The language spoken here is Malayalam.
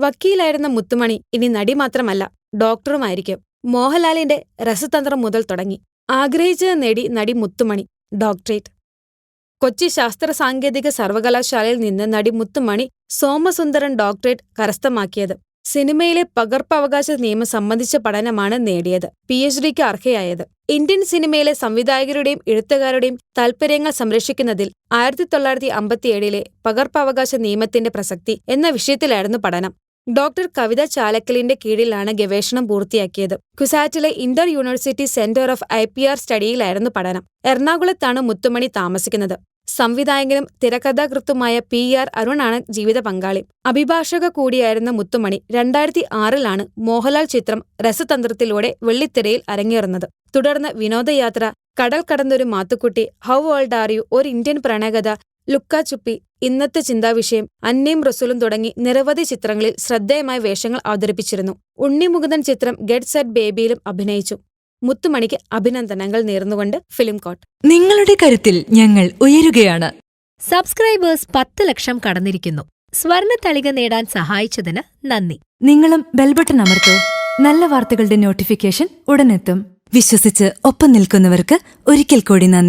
വക്കീലായിരുന്ന മുത്തുമണി ഇനി നടി മാത്രമല്ല ഡോക്ടറുമായിരിക്കും. മോഹൻലാലിന്റെ രസതന്ത്രം മുതൽ തുടങ്ങി. ആഗ്രഹിച്ചത് നേടി നടി മുത്തുമണി ഡോക്ടറേറ്റ്. കൊച്ചി ശാസ്ത്ര സാങ്കേതിക സർവകലാശാലയിൽ നിന്ന് നടി മുത്തുമണി സോമസുന്ദരൻ ഡോക്ടറേറ്റ് കരസ്ഥമാക്കിയത്. സിനിമയിലെ പകർപ്പവകാശ നിയമം സംബന്ധിച്ച പഠനമാണ് നേടിയത്. പി എച്ച് ഡിക്ക് അർഹയായത്. ഇന്ത്യൻ സിനിമയിലെ സംവിധായകരുടെയും എഴുത്തുകാരുടെയും താൽപര്യങ്ങൾ സംരക്ഷിക്കുന്നതിൽ ആയിരത്തി തൊള്ളായിരത്തി അമ്പത്തിയേഴിലെ പകർപ്പവകാശ നിയമത്തിന്റെ പ്രസക്തി എന്ന വിഷയത്തിലായിരുന്നു പഠനം. ഡോക്ടർ കവിത ചാലക്കലിന്റെ കീഴിലാണ് ഗവേഷണം പൂർത്തിയാക്കിയത്. കുസാറ്റിലെ inter university centre of I P R സ്റ്റഡിയിലായിരുന്നു പഠനം. എറണാകുളത്താണ് മുത്തുമണി താമസിക്കുന്നത്. സംവിധായകനും തിരക്കഥാകൃത്തുമായ പി ആർ അരുണാണ് ജീവിത പങ്കാളി. അഭിഭാഷക കൂടിയായിരുന്ന മുത്തുമണി രണ്ടായിരത്തി ആറിലാണ് മോഹൻലാൽ ചിത്രം രസതന്ത്രത്തിലൂടെ വെള്ളിത്തിരയിൽ അരങ്ങേറുന്നത്. തുടർന്ന് Vinodayathra Kadal Kadannoru Mathukutty how old are you Oru Indian Pranayakatha Lukka Chuppi Innathe Chinthavishayam അന്നയും റസൂലും തുടങ്ങി നിരവധി ചിത്രങ്ങളിൽ ശ്രദ്ധേയമായ വേഷങ്ങൾ അവതരിപ്പിച്ചിരുന്നു. ഉണ്ണിമുകുന്ദൻ ചിത്രം ഗെറ്റ് സെറ്റ് ബേബിയിലും അഭിനയിച്ചു. മുത്തുമണിക്ക് അഭിനന്ദനങ്ങൾ നേർന്നുകൊണ്ട് ഫിലിം കോട്ട്. നിങ്ങളുടെ കരുത്തിൽ ഞങ്ങൾ ഉയരുകയാണ്. സബ്സ്ക്രൈബേഴ്സ് പത്ത് ലക്ഷം കടന്നിരിക്കുന്നു. സ്വർണ തളിക നേടാൻ സഹായിച്ചതിന് നന്ദി. നിങ്ങളും ബെൽബട്ടൺ അമർത്തോ. നല്ല വാർത്തകളുടെ നോട്ടിഫിക്കേഷൻ ഉടനെത്തും. വിശ്വസിച്ച് ഒപ്പം നിൽക്കുന്നവർക്ക് ഒരിക്കൽ കൂടി നന്ദി.